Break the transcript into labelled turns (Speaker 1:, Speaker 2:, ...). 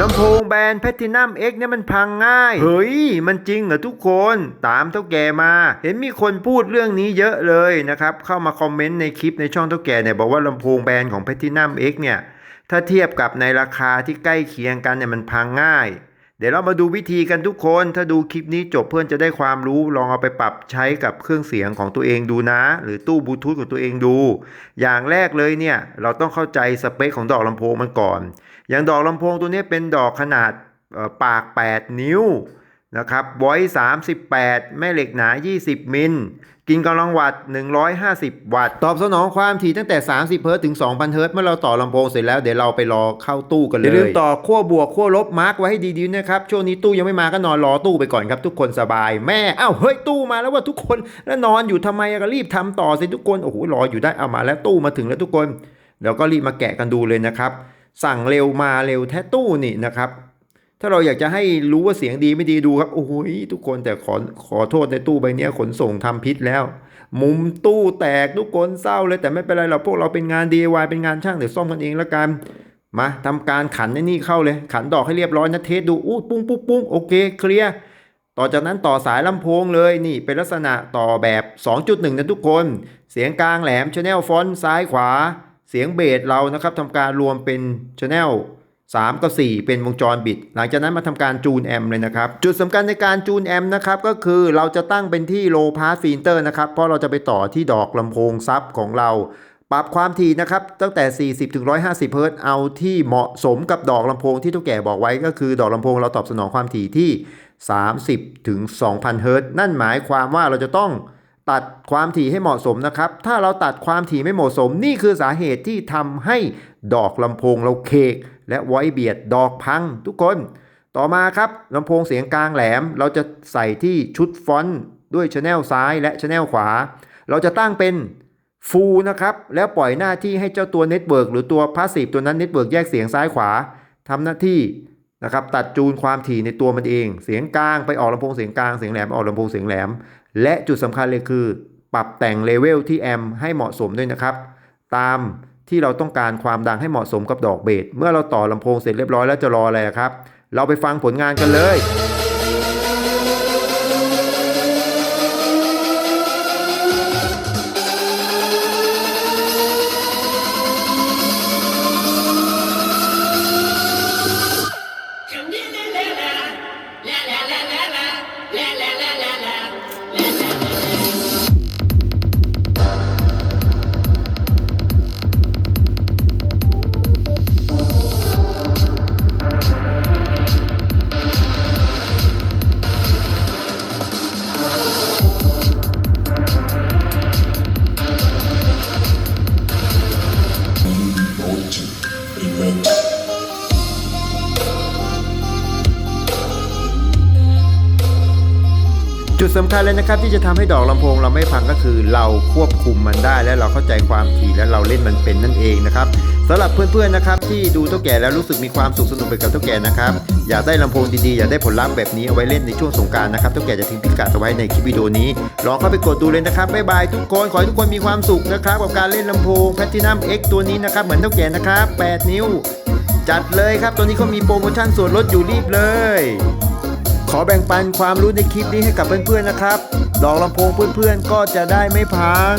Speaker 1: ลำโพงแบรนด์แพทินัมเอ็กเนี่ยมันพังง่าย เฮ้ย มันจริงเหรอทุกคนตามเท่าแก่มา เห็นมีคนพูดเรื่องนี้เยอะเลยนะครับ เข้ามาคอมเมนต์ในคลิปในช่องเท่าแก่เนี่ยบอกว่าลำโพงแบรนด์ของแพทินัมเอ็กเนี่ย ถ้าเทียบกับในราคาที่ใกล้เคียงกันเนี่ยมันพังง่าย เดี๋ยวเรามาดูวิธีกันทุกคน ถ้าดูคลิปนี้จบเพื่อนจะได้ความรู้ ลองเอาไปปรับใช้กับเครื่องเสียงของตัวเองดูนะ หรือตู้บลูทูธของตัวเองดู อย่างแรกเลยเนี่ย เราต้องเข้าใจสเปคของดอกลำโพงมันก่อน อย่างดอกลำโพงตัวนี้เป็นดอกขนาดปาก 8 นิ้วนะครับไว้38 แม่เหล็กหนา 20 มิล กินกำลังวัตต์150 วัตต์ ตอบสนองความถี่ตั้งแต่ 30 เฮิรตซ์ถึง 2,000 เฮิรตซ์เมื่อเราต่อลำโพงเสร็จแล้วเดี๋ยวเราไปรอเข้าตู้กันเลยอย่าลืมต่อขั้วบวกขั้วลบมาร์กไว้ให้ดีๆนะครับ ช่วงนี้ตู้ยังไม่มาก็นอนรอตู้ไปก่อนครับทุกคนสบายแม่อ้าวเฮ้ยตู้มาแล้วว่าทุกคนแล้วนอนอยู่ทำไมอะก็รีบทำต่อสิทุกคนโอ้โหรออยู่ได้เอามาแล้วตู้มาถึงแล้วทุกคนเดี๋ยวก็รีบมาแกะกันดูเลยนะครับสั่งเร็วมาเร็วแท้ตู้นี่นะครับ ถ้าเราอยากจะให้รู้ว่าเสียงดีไม่ดีดูครับ โอ้โหทุกคนแต่ขอขอโทษในตู้ใบนี้ขนส่งทำพิษแล้ว มุมตู้แตกทุกคนเศร้าเลยแต่ไม่เป็นไรเราพวกเราเป็นงาน DIY เป็นงานช่างเดี๋ยวซ่อมกันเองแล้วกันมาทำการขันนี่เข้าเลย ขันดอกให้เรียบร้อยนะเทสดูอู้ปุ้งปุ้งปุ้งโอเคเคลียร์ต่อจากนั้นต่อสายลำโพงเลยนี่เป็นลักษณะต่อแบบ 2.1 นะทุกคน เสียงกลางแหลมชแนลฟอนต์ซ้ายขวา เสียงเบสเรานะครับทำการรวมเป็นชแนล 3 กับ 4 เป็นวงจรบิด หลังจากนั้นมาทำการจูนแอมป์เลยนะครับ จุดสำคัญในการจูนแอมป์นะครับก็คือเราจะตั้งเป็นที่ low pass filter นะครับเพราะเราจะไปต่อที่ดอกลำโพงซับของเรา ปรับความถี่นะครับตั้งแต่ 40ถึง150เฮิรตซ์เอาที่เหมาะสมกับดอกลำโพงที่ทุกแก่บอกไว้ก็คือ ดอกลำโพงเราตอบสนองความถี่ที่ 30ถึง2,000เฮิรตซ์นั่นหมายความว่าเราจะต้องตัดความถี่ให้เหมาะสมนะครับ ถ้าเราตัดความถี่ไม่เหมาะสม นี่คือสาเหตุที่ทำให้ดอกลำโพงเราเคก และไวเบียดดอกพังทุกคน ต่อมาครับลำโพงเสียงกลางแหลม เราจะใส่ที่ชุดฟอนต์ด้วยชแนลซ้ายและชแนลขวา เราจะตั้งเป็นฟูลนะครับ แล้วปล่อยหน้าที่ให้เจ้าตัวเน็ตเวิร์กหรือตัวพาสซีฟตัวนั้นเน็ตเวิร์กแยกเสียงซ้ายขวาทำหน้าที่นะครับตัดจูนความถี่ในตัวมันเอง เสียงกลางไปออกลำโพงเสียงกลางเสียงแหลมไปออกลำโพงเสียงแหลม และจุดสำคัญเลยคือ ปรับแต่งเลเวลที่แอมป์ให้เหมาะสมด้วยนะครับ ตาม ที่เราต้องการความดังให้เหมาะสมกับดอกเบสเมื่อเราต่อลำโพงเสร็จเรียบร้อยแล้วจะรออะไรครับ เราไปฟังผลงานกันเลย สำคัญเลยนะครับที่จะทำให้ดอกลำโพงเราไม่พังก็คือเราควบคุมมันได้ และเราเข้าใจความถี่และเราเล่นมันเป็นนั่นเองนะครับสำหรับเพื่อนๆนะครับที่ดูเท่าแก่แล้วรู้สึกมีความสุขสนุกไปกับเท่าแก่นะครับอยากได้ลำโพงดีๆอยากได้ผลลัพธ์แบบนี้เอาไว้เล่นในช่วงสงการนะครับเท่าแก่จะทิ้งพิกัดเอาไว้ในคลิปวิดีโอนี้ลองเข้าไปกดดูเลยนะครับบ๊ายบายทุกคนขอให้ทุกคนมีความสุขนะครับกับการเล่นลำโพง Platinum X ตัวนี้นะครับเหมือนเท่าแก่นะครับ8 นิ้ว จัดเลยครับตัวนี้เขามีโปรโมชั่นส่วนลดอยู่รีบเลยข อแบ่งปันความรู้ในคลิปนี้ให้กับเพื่อนๆนะครับ ดอกลำโพงเพื่อนๆก็จะได้ไม่พัง